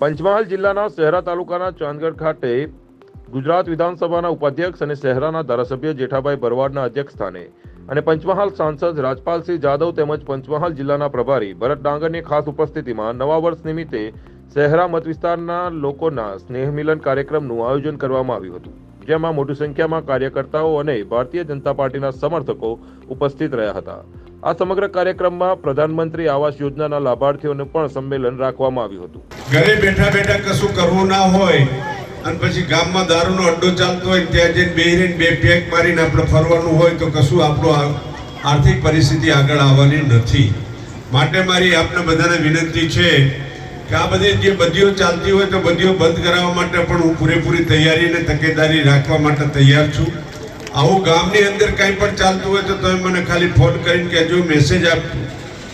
પંચમહાલ જિલ્લાના શહેરા તાલુકાના ચાંદગઢ ખાતે ગુજરાત વિધાનસભાના ઉપાધ્યક્ષ અને શહેરાના ધારાસભ્ય જેઠાભાઈ ભરવાડના અધ્યક્ષ સ્થાને અને પંચમહાલ સાંસદ રાજપાલસિંહ જાદવ તેમજ પંચમહાલ જિલ્લાના પ્રભારી ભરત ડાંગરની ખાસ ઉપસ્થિતિમાં નવા વર્ષ નિમિત્તે શહેરા મત વિસ્તારના લોકોના સ્નેહ મિલન કાર્યક્રમનું આયોજન કરવામાં આવ્યું હતું, જેમાં મોટી સંખ્યામાં કાર્યકર્તાઓ અને ભારતીય જનતા પાર્ટીના સમર્થકો ઉપસ્થિત રહ્યા હતા. આ સમગ્ર કાર્યક્રમમાં પ્રધાનમંત્રી આવાસ યોજનાના લાભાર્થીઓને પણ સંમેલન રાખવામાં આવ્યું હતું. ઘરે બેઠા બેઠા કશું કરવું ના હોય, અને પછી ગામમાં દારૂનો અડ્ડો ચાલતો હોય ત્યાં જઈને બેહીને બે પેક મારીને આપણે ફરવાનું હોય, તો કશું આપણું આર્થિક પરિસ્થિતિ આગળ આવવાની નથી. માટે મારી આપને બધાને વિનંતી છે કે આ બધી જે બધીઓ ચાલતી હોય, તો બધીઓ બંધ કરાવવા માટે પણ હું પૂરેપૂરી તૈયારી અને તકેદારી રાખવા માટે તૈયાર છું. આવું ગામની અંદર કંઈ પણ ચાલતું હોય તો તમે મને ખાલી ફોન કરીને કહેજો મેસેજ આપ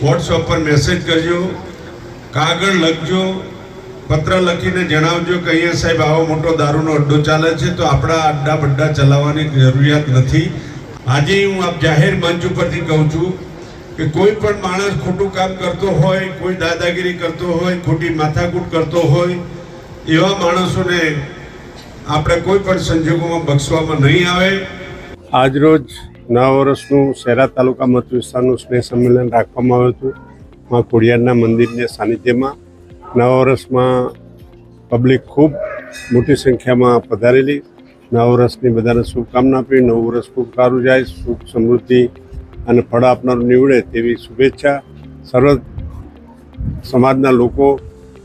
વોટ્સઅપ પર મેસેજ કરજો, કાગળ લખજો, પત્ર લખીને જણાવજો કે અહીંયા સાહેબ આવો મોટો દારૂનો અડ્ડો ચાલે છે તો આપણા અડ્ડા બડ્ડા ચલાવવાની જરૂરિયાત નથી. આજે હું આપ જાહેર મંચ ઉપરથી કહું છું કે કોઈ પણ માણસ ખોટું કામ કરતો હોય, કોઈ દાદાગીરી કરતો હોય, ખોટી માથાકૂટ કરતો હોય, એવા માણસોને આપણે કોઈ પણ સંજોગોમાં બક્ષવામાં નહીં આવે. આજરોજ નવા વર્ષનું શહેરા તાલુકા મત વિસ્તારનું સ્નેહ સંમેલન રાખવામાં આવ્યું હતું. મા ખોડિયારના મંદિરના સાનિધ્યમાં નવા વર્ષમાં પબ્લિક ખૂબ મોટી સંખ્યામાં પધારેલી. નવા વર્ષની બધાને શુભકામના આપી, નવું વર્ષ ખૂબ સારું જાય, સુખ સમૃદ્ધિ અને ફળ આપનારું નીવડે તેવી શુભેચ્છા સર્વ સમાજના લોકો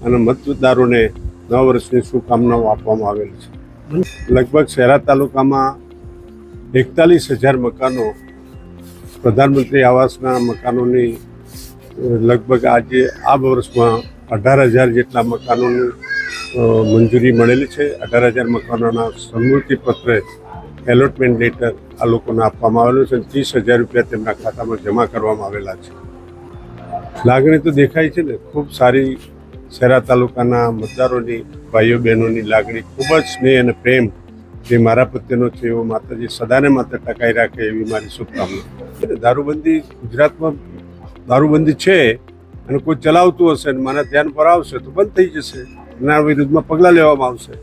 અને મતદારોને નવા વર્ષની શુભકામનાઓ આપવામાં આવેલી છે. લગભગ શહેરા તાલુકામાં એકતાલીસ હજાર મકાનો પ્રધાનમંત્રી આવાસના મકાનોની લગભગ આજે આ વર્ષમાં અઢાર હજાર જેટલા મકાનોની મંજૂરી મળેલી છે. અઢાર હજાર મકાનોના સંમૃતિપત્ર એલોટમેન્ટ લેટર આ લોકોને આપવામાં આવેલું છે અને ત્રીસ હજાર રૂપિયા તેમના ખાતામાં જમા કરવામાં આવેલા છે. લાગણી તો દેખાય છે ને, ખૂબ સારી શહેરા તાલુકાના મતદારોની, ભાઈઓ બહેનોની લાગણી, ખૂબ જ સ્નેહ અને પ્રેમ જે મારા પ્રત્યેનો છે એવો માતાજી સદાને માત્ર ટકાઈ રાખે એવી મારી શુભકામના. દારૂબંધી ગુજરાતમાં દારૂબંધી છે અને કોઈ ચલાવતું હશે અને મારા ધ્યાન પર આવશે તો બંધ થઈ જશે. એના વિરુદ્ધમાં પગલાં લેવામાં આવશે.